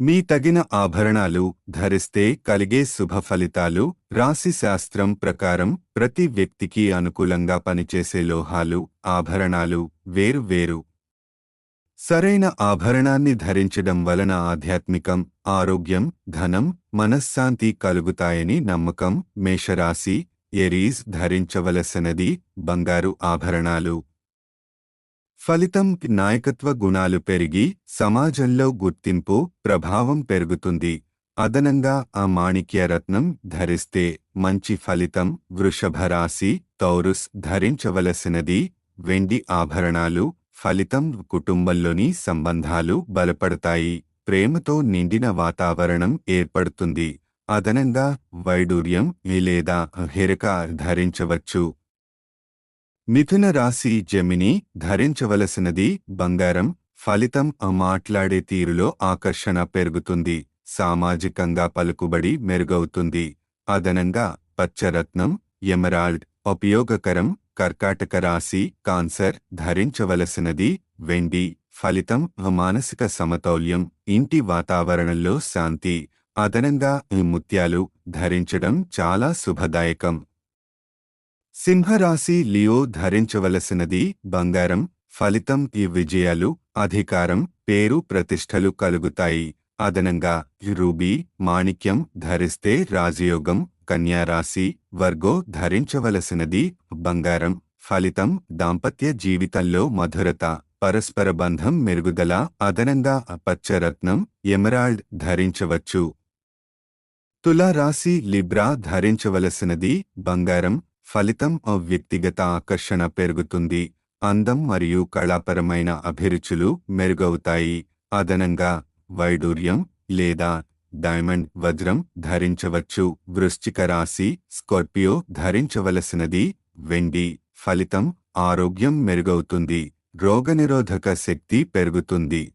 మీ తగిన ఆభరణాలు ధరిస్తే కలిగే శుభ ఫలితాలు రాశి శాస్త్రం ప్రకారం ప్రతి వ్యక్తికి అనుకూలంగా పనిచేసే లోహాలు ఆభరణాలు వేరు వేరు సరైన ఆభరణాన్ని ధరించడం వలన ఆధ్యాత్మికం ఆరోగ్యం ధనం మనశ్శాంతి కలుగుతాయని నమ్మకం మేషరాశి ఎరీస్ ధరించవలసినది బంగారు ఆభరణాలు. ఫలితం నాయకత్వ గుణాలు పెరిగి సమాజంలో గుర్తింపు ప్రభావం పెరుగుతుంది. అదనంగా ఆ మాణిక్య రత్నం ధరిస్తే మంచి ఫలితం వృషభరాశి తౌరుస్ ధరించవలసినది వెండి ఆభరణాలు ఫలితం కుటుంబంలోని సంబంధాలు బలపడతాయి. ప్రేమతో నిండిన వాతావరణం ఏర్పడుతుంది. అదనంగా వైడూర్యం లేదా హిరక ధరించవచ్చు. మిథున రాశి జమిని ధరించవలసినది బంగారం ఫలితం మాట్లాడే తీరులో ఆకర్షణ పెరుగుతుంది సామాజికంగా పలుకుబడి మెరుగవుతుంది. అదనంగా పచ్చరత్నం ఎమరాల్డ్ ఉపయోగకరం కర్కాటక రాశి కాన్సర్ ధరించవలసినది వెండి ఫలితం మానసిక సమతౌల్యం ఇంటి వాతావరణంలో శాంతి. అదనంగా ఈ ముత్యాలు ధరించడం చాలా శుభదాయకం. సింహరాశి లియో ధరించవలసినది బంగారం ఫలితం ఈ విజయాలు అధికారం పేరు ప్రతిష్టలు కలుగుతాయి. అదనంగా రూబీ మాణిక్యం ధరిస్తే రాజయోగం కన్యారాశి వర్గో ధరించవలసినది బంగారం ఫలితం దాంపత్య జీవితంలో మధురత పరస్పర బంధం మెరుగుదల అదనంగా పచ్చరత్నం ఎమరాల్డ్ ధరించవచ్చు. తులారాశి లిబ్రా ధరించవలసినది బంగారం ఫలితం ఆ వ్యక్తిగత ఆకర్షణ పెరుగుతుంది. అందం మరియు కళాపరమైన అభిరుచులు మెరుగవుతాయి. అదనంగా వైడూర్యం లేదా డైమండ్ వజ్రం ధరించవచ్చు. వృశ్చిక రాశి స్కార్పియో ధరించవలసినది వెండి. ఫలితం ఆరోగ్యం మెరుగవుతుంది. రోగనిరోధక శక్తి పెరుగుతుంది.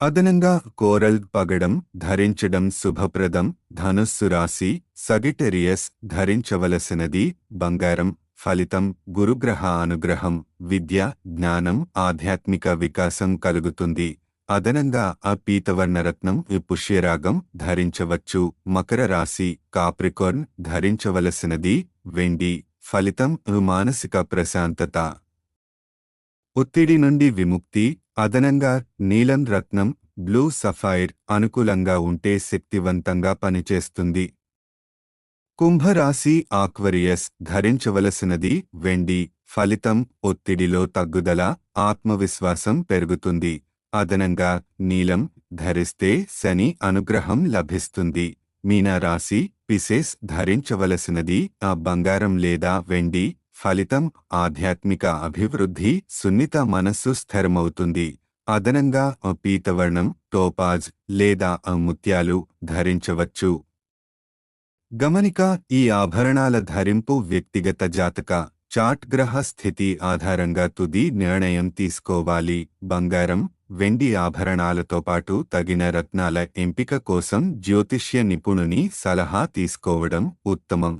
అదనంగా కోరల్ పగడం ధరించడం శుభప్రదం ధనుస్సు రాశి సగిటెరియస్ ధరించవలసినది బంగారం ఫలితం గురుగ్రహ అనుగ్రహం విద్య జ్ఞానం ఆధ్యాత్మిక వికాసం కలుగుతుంది. అదనంగా ఆ పీతవర్ణరత్నం ఈ పుష్యరాగం ధరించవచ్చు. మకర రాశి కాప్రికోర్న్ ధరించవలసినది వెండి ఫలితం మానసిక ప్రశాంతత. ఒత్తిడి నుండి విముక్తి అదనంగా నీలం రత్నం బ్లూ సఫైర్ అనుకూలంగా ఉంటే శక్తివంతంగా పనిచేస్తుంది. కుంభరాశి ఆక్వరియస్ ధరించవలసినది వెండి ఫలితం ఒత్తిడిలో తగ్గుదల ఆత్మవిశ్వాసం పెరుగుతుంది. అదనంగా నీలం ధరిస్తే శని అనుగ్రహం లభిస్తుంది. మీనారాశి పిసెస్ ధరించవలసినది ఆ బంగారం లేదా వెండి ఫలితం ఆధ్యాత్మిక అభివృద్ధి సున్నిత మనస్సు స్థిరమవుతుంది. అదనంగా పీతవర్ణం టోపాజ్ లేదా ముత్యాలు ధరించవచ్చు. గమనిక ఈ ఆభరణాల ధరింపు వ్యక్తిగత జాతక చాట్ గ్రహ స్థితి ఆధారంగా తుది నిర్ణయం తీసుకోవాలి. బంగారం వెండి ఆభరణాలతో పాటు తగిన రత్నాల ఎంపిక కోసం జ్యోతిష్య నిపుణుని సలహా తీసుకోవడం ఉత్తమం.